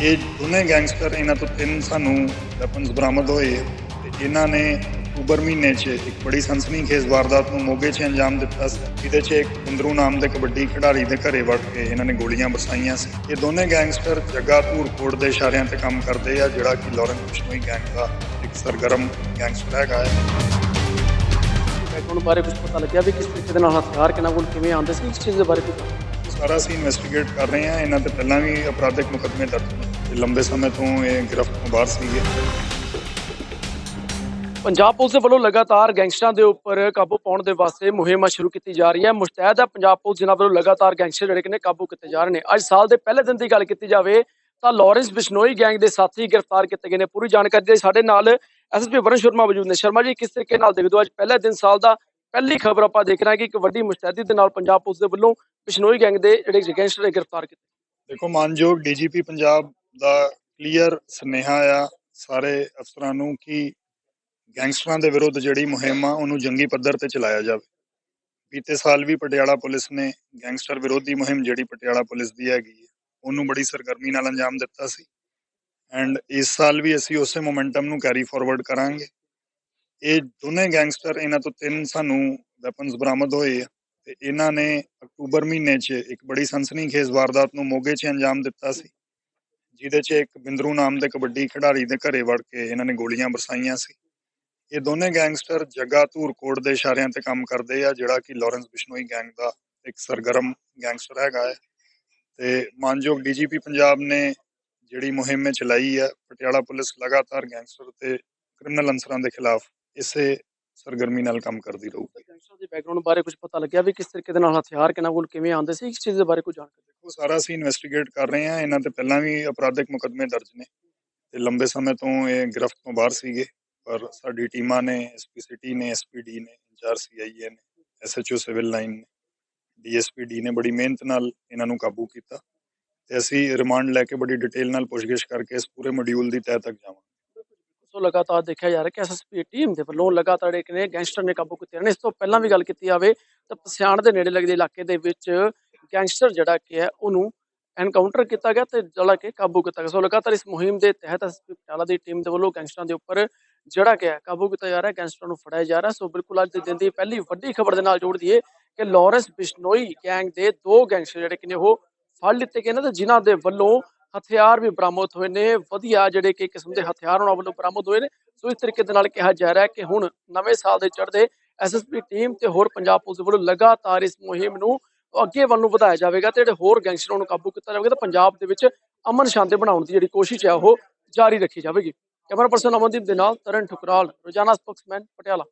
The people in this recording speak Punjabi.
ਇਹ ਦੋਨੇ ਗੈਂਗਸਟਰ ਇਹਨਾਂ ਤੋਂ ਤਿੰਨ ਸਾਨੂੰ ਵੈਪਨਸ ਬਰਾਮਦ ਹੋਏ ਤੇ ਇਹਨਾਂ ਨੇ ਅਕਤੂਬਰ ਮਹੀਨੇ 'ਚ ਇੱਕ ਬੜੀ ਸਨਸਨੀਖੇਜ਼ ਵਾਰਦਾਤ ਨੂੰ ਮੋਗੇ 'ਚ ਅੰਜਾਮ ਦਿੱਤਾ ਸੀ। ਜਿਹਦੇ 'ਚ ਇੱਕ ਬਿੰਦਰੂ ਨਾਮ ਦੇ ਕਬੱਡੀ ਖਿਡਾਰੀ ਦੇ ਘਰੇ ਵੜ ਕੇ ਇਹਨਾਂ ਨੇ ਗੋਲੀਆਂ ਬਰਸਾਈਆਂ ਸੀ। ਇਹ ਦੋਨੇ ਗੈਂਗਸਟਰ ਜੱਗਾ ਧੂਰਕੋਟ ਦੇ ਇਸ਼ਾਰਿਆਂ ਤੇ ਕੰਮ ਕਰਦੇ ਆ ਜਿਹੜਾ ਕਿ ਲਾਰੈਂਸ ਬਿਸ਼ਨੋਈ ਗੈਂਗ ਦਾ ਇੱਕ ਸਰਗਰਮ ਗੈਂਗਸਟਰ ਹੈਗਾ ਹੈ। ਬੈਕਗ੍ਰਾਉਂਡ ਬਾਰੇ ਕੁਝ ਪਤਾ ਲੱਗਿਆ ਵੀ ਕਿਸ ਤਰੀਕੇ ਦੇ ਨਾਲ ਹਥਿਆਰ ਕਿਹਨਾਂ ਕੋਲ ਕਿਵੇਂ ਆਉਂਦੇ ਸੀ ਇਸ ਚੀਜ਼ ਦੇ ਬਾਰੇ ਕੁਝ ਸਾਰਾ ਅਸੀਂ ਇਨਵੈਸਟੀਗੇਟ ਕਰ ਰਹੇ ਹਾਂ। ਇਹਨਾਂ ਤੇ ਪਹਿਲਾਂ ਵੀ ਅਪਰਾਧਿਕ ਮੁਕੱਦਮੇ ਦਰਜ ਲੰਬੇ ਸਮੇਂ ਤੋਂ ਇਹ ਗ੍ਰਿਫਤ ਤੋਂ ਬਾਹਰ ਸੀਗੇ ਪੰਜਾਬ ਪੁਲਿਸ ਦੇ ਵੱਲੋਂ ਲਗਾਤਾਰ ਗੈਂਗਸਟਰਾਂ ਦੇ ਉੱਪਰ ਕਾਬੂ ਪਾਉਣ ਦੇ ਵਾਸਤੇ ਮੁਹਿੰਮ ਸ਼ੁਰੂ ਕੀਤੀ ਜਾ ਰਹੀ ਹੈ ਮੁਸ਼ਤੈਦ ਹੈ ਪੰਜਾਬ ਪੁਲਿਸ ਜਿਨ੍ਹਾਂ ਵੱਲੋਂ ਲਗਾਤਾਰ ਗੈਂਗਸਟਰ ਜਿਹੜੇ ਨੇ ਕਾਬੂ ਕੀਤੇ ਜਾ ਰਹੇ ਨੇ। ਅੱਜ ਸਾਲ ਦੇ ਪਹਿਲੇ ਦਿਨ ਦੀ ਗੱਲ ਕੀਤੀ ਜਾਵੇ ਤਾਂ ਲਾਰੈਂਸ ਬਿਸ਼ਨੋਈ ਗੈਂਗ ਦੇ ਸਾਥੀ ਗ੍ਰਿਫਤਾਰ ਕੀਤੇ ਗਏ ਨੇ। ਪੂਰੀ ਜਾਣਕਾਰੀ ਦੇ ਸਾਡੇ ਨਾਲ ਐਸਐਸਪੀ ਵਰਨ ਸ਼ਰਮਾ ਮੌਜੂਦ ਨੇ। ਸ਼ਰਮਾ ਜੀ ਕਿਸ ਤਰੀਕੇ ਨਾਲ ਦੇਖਦੇ ਹੋ? ਅੱਜ ਪਹਿਲੇ ਦਿਨ ਸਾਲ ਦਾ ਪਹਿਲੀ ਖਬਰ ਆਪਾਂ ਦੇਖ ਰਹੇ ਹਾਂ ਕਿ ਇੱਕ ਵੱਡੀ ਮੁਸ਼ਤੈਦੀ ਦੇ ਨਾਲ ਪੰਜਾਬ ਪੁਲਿਸ ਦੇ ਵੱਲੋਂ ਬਿਸ਼ਨੋਈ ਗੈਂਗ ਦੇ ਜਿਹੜੇ ਗੈਂਗਸਟਰ ਗ੍ਰਿਫਤਾਰ ਕੀਤੇ। ਦੇਖੋ ਮਾਨਯੋਗ ਡੀਜੀਪੀ ਪੰਜਾਬ ਦਾ ਕਲੀਅਰ ਸੁਨੇਹਾ ਆ ਸਾਰੇ ਅਫਸਰਾਂ ਨੂੰ ਕਿ ਗੈਂਗਸਟਰਾਂ ਦੇ ਵਿਰੁੱਧ ਜਿਹੜੀ ਮੁਹਿੰਮ ਆ, ਉਹਨੂੰ ਜੰਗੀ ਪੱਧਰ ਤੇ ਚਲਾਇਆ ਜਾਵੇ। ਬੀਤੇ ਸਾਲ ਵੀ ਪਟਿਆਲਾ ਪੁਲਿਸ ਨੇ ਗੈਂਗਸਟਰ ਵਿਰੋਧੀ ਮੁਹਿੰਮ ਜਿਹੜੀ ਪਟਿਆਲਾ ਪੁਲਿਸ ਦੀ ਹੈਗੀ ਹੈ ਉਹਨੂੰ ਬੜੀ ਸਰਗਰਮੀ ਨਾਲ ਅੰਜਾਮ ਦਿੱਤਾ ਸੀ। ਐਂਡ ਇਸ ਸਾਲ ਵੀ ਅਸੀਂ ਉਸੇ ਮੋਮੈਂਟਮ ਨੂੰ ਕੈਰੀ ਫਾਰਵਰਡ ਕਰਾਂਗੇ। ਇਹ ਦੋਨੇ ਗੈਂਗਸਟਰ ਇਹਨਾਂ ਤੋਂ ਤਿੰਨ ਸਾਨੂੰ ਵੈਪਨਸ ਬਰਾਮਦ ਹੋਏ ਆ ਤੇ ਇਹਨਾਂ ਨੇ ਅਕਤੂਬਰ ਮਹੀਨੇ 'ਚ ਇੱਕ ਬੜੀ ਸਨਸਨੀਖੇਜ਼ ਵਾਰਦਾਤ ਨੂੰ ਮੋਗੇ 'ਚ ਅੰਜਾਮ ਦਿੱਤਾ ਸੀ। ਜਿਹਦੇ 'ਚ ਇੱਕ ਬਿੰਦਰੂ ਨਾਮ ਦੇ ਕਬੱਡੀ ਖਿਡਾਰੀ ਦੇ ਘਰੇ ਵੜ ਕੇ ਇਹਨਾਂ ਨੇ ਗੋਲੀਆਂ ਬਰਸਾਈਆਂ ਸੀ। ਇਹ ਦੋਨੇ ਗੈਂਗਸਟਰ ਜੱਗਾ ਧੂਰਕੋਟ ਦੇ ਇਸ਼ਾਰਿਆਂ ਤੇ ਕੰਮ ਕਰਦੇ ਆ, ਜਿਹੜਾ ਕਿ ਲਾਰੈਂਸ ਬਿਸ਼ਨੋਈ ਗੈਂਗ ਦਾ ਇੱਕ ਸਰਗਰਮ ਗੈਂਗਸਟਰ ਹੈਗਾ ਹੈ। ਤੇ ਮਾਨਯੋਗ ਡੀਜੀਪੀ ਪੰਜਾਬ ਨੇ ਜਿਹੜੀ ਮੁਹਿੰਮ ਚਲਾਈ ਹੈ, ਪਟਿਆਲਾ ਪੁਲਿਸ ਲਗਾਤਾਰ ਗੈਂਗਸਟਰ ਤੇ ਕ੍ਰਿਮੀਨਲ ਅਨਸਰਾਂ ਦੇ ਖਿਲਾਫ ਇਸੇ ਸਰਗਰਮੀ ਨਾਲ ਕੰਮ ਕਰਦੀ ਰਹੂਗੀ। ਗੈਂਗਸਟਰ ਦੇ ਬੈਕਗ੍ਰਾਉਂਡ ਬਾਰੇ ਕੁਝ ਪਤਾ ਲੱਗਿਆ ਵੀ ਕਿਸ ਤਰੀਕੇ ਦੇ ਨਾਲ ਹਥਿਆਰ ਕਿਹਨਾਂ ਕੋਲ ਕਿਵੇਂ ਆਉਂਦੇ ਸੀ? ਇਸ ਚੀਜ਼ ਦੇ ਬਾਰੇ ਕੁਝ ਜਾਣਕਾਰੀ ਦੇਖੋ ਸਾਰਾ ਅਸੀਂ ਇਨਵੈਸਟੀਗੇਟ ਕਰ ਰਹੇ ਹਾਂ। ਇਹਨਾਂ ਤੇ ਪਹਿਲਾਂ ਵੀ ਅਪਰਾਧਿਕ ਮੁਕੱਦਮੇ ਦਰਜ ਨੇ ਤੇ ਲੰਬੇ ਸਮੇਂ ਤੋਂ ਇਹ ਗ੍ਰਿਫਤ ਤੋਂ ਬਾਹਰ ਸੀਗੇ। ਪਰ ਸਾਡੀ ਟੀਮਾਂ ਨੇ ਐਸਪੀ ਸਿਟੀ ਨੇ ਐਸਪੀਡੀ ਨੇ, ਇੰਚਾਰਜ ਸੀਆਈਏ ਨੇ ਐਸਐਚਓ ਸਿਵਲ ਲਾਈਨ ਨੇ ਡੀਐਸਪੀਡੀ ਨੇ ਬੜੀ ਮਿਹਨਤ ਨਾਲ ਇਹਨਾਂ ਨੂੰ ਕਾਬੂ ਕੀਤਾ ਤੇ ਅਸੀਂ ਰਿਮਾਂਡ ਲੈ ਕੇ ਬੜੀ ਡਿਟੇਲ ਨਾਲ ਪੁੱਛਗਿੱਛ ਕਰਕੇ ਇਸ ਪੂਰੇ ਮੋਡਿਊਲ ਦੀ ਤਹਿ ਤੱਕ ਜਾਵਾਂਗੇ। ਸੋ ਲਗਾਤਾਰ ਦੇਖਿਆ ਜਾ ਰਿਹਾ ਕਿ ਐਸਐਸਪੀ ਟੀਮ ਦੇ ਵੱਲੋਂ ਲਗਾਤਾਰ ਇੱਕ ਨੇ ਗੈਂਗਸਟਰ ਨੇ ਕਾਬੂ ਕੀਤੇ ਨੇ। ਇਸ ਤੋਂ ਪਹਿਲਾਂ ਵੀ ਗੱਲ ਕੀਤੀ ਜਾਵੇ ਤਾਂ ਪਸਿਆਣ ਦੇ ਨੇੜੇ ਲੱਗਦੇ ਇਲਾਕੇ ਦੇ ਵਿੱਚ ਗੈਂਗਸਟਰ ਜਿਹੜਾ ਕਿ ਹੈ, ਉਹਨੂੰ ਐਨਕਾਊਂਟਰ ਕੀਤਾ ਗਿਆ ਤੇ ਜਿਹੜਾ ਕਿ ਕਾਬੂ ਕੀਤਾ ਗਿਆ। ਸੋ ਲਗਾਤਾਰ ਇਸ ਮੁਹਿੰਮ ਦੇ ਤਹਿਤ ਪਟਿਆਲਾ ਦੀ ਟੀਮ ਦੇ ਵੱਲੋਂ ਗੈਂਗਸਟਰਾਂ ਦੇ ਉੱਪਰ ਜਿਹੜਾ ਕਿ ਹੈ, ਕਾਬੂ ਕੀਤਾ ਜਾ ਰਿਹਾ ਗੈਂਗਸਟਰਾਂ ਨੂੰ ਫੜਾਇਆ ਜਾ ਰਿਹਾ। ਸੋ ਬਿਲਕੁਲ ਅੱਜ ਦੇ ਦਿਨ ਦੀ ਪਹਿਲੀ ਵੱਡੀ ਖਬਰ ਦੇ ਨਾਲ ਜੋੜ ਦਈਏ ਕਿ ਲਾਰੈਂਸ ਬਿਸ਼ਨੋਈ ਗੈਂਗ ਦੇ ਦੋ ਗੈਂਗਸਟਰ ਜਿਹੜੇ ਕਿ ਨੇ, ਉਹ ਫੜ ਲਿੱਤੇ ਗਏ ਨੇ ਤੇ ਜਿਨ੍ਹਾਂ ਦੇ ਵੱਲੋਂ ਹਥਿਆਰ ਵੀ ਬਰਾਮਦ ਹੋਏ ਨੇ। ਵਧੀਆ ਜਿਹੜੇ ਕਿ ਕਿਸਮ ਦੇ ਹਥਿਆਰ ਉਹਨਾਂ ਵੱਲੋਂ ਬਰਾਮਦ ਹੋਏ ਨੇ। ਸੋ ਇਸ ਤਰੀਕੇ ਦੇ ਨਾਲ ਕਿਹਾ ਜਾ ਰਿਹਾ ਕਿ ਹੁਣ ਨਵੇਂ ਸਾਲ ਦੇ ਚੜ੍ਹਦੇ ਐਸਐਸਪੀ ਟੀਮ ਤੇ ਹੋਰ ਪੰਜਾਬ ਪੁਲਿਸ ਵੱਲੋਂ ਲਗਾਤਾਰ ਇਸ ਮੁਹਿੰਮ ਨੂੰ ਅੱਗੇ ਵੱਲ ਨੂੰ ਵਧਾਇਆ ਜਾਵੇਗਾ ਤੇ ਜਿਹੜੇ ਹੋਰ ਗੈਂਗਸਟਰਾਂ ਨੂੰ ਕਾਬੂ ਕੀਤਾ ਜਾਵੇਗਾ ਤੇ ਪੰਜਾਬ ਦੇ ਵਿੱਚ ਅਮਨ ਸ਼ਾਂਤੀ ਬਣਾਉਣ ਦੀ ਜਿਹੜੀ ਕੋਸ਼ਿਸ਼ ਹੈ ਉਹ ਜਾਰੀ ਰੱਖੀ ਜਾਵੇਗੀ। ਕੈਮਰਾ ਪਰਸਨ ਅਮਨਦੀਪ ਦੇ ਨਾਲ ਤਰਨ ਠੁਕਰਾਲ, ਰੋਜ਼ਾਨਾ ਸਪੋਕਸਮੈਨ, ਪਟਿਆਲਾ।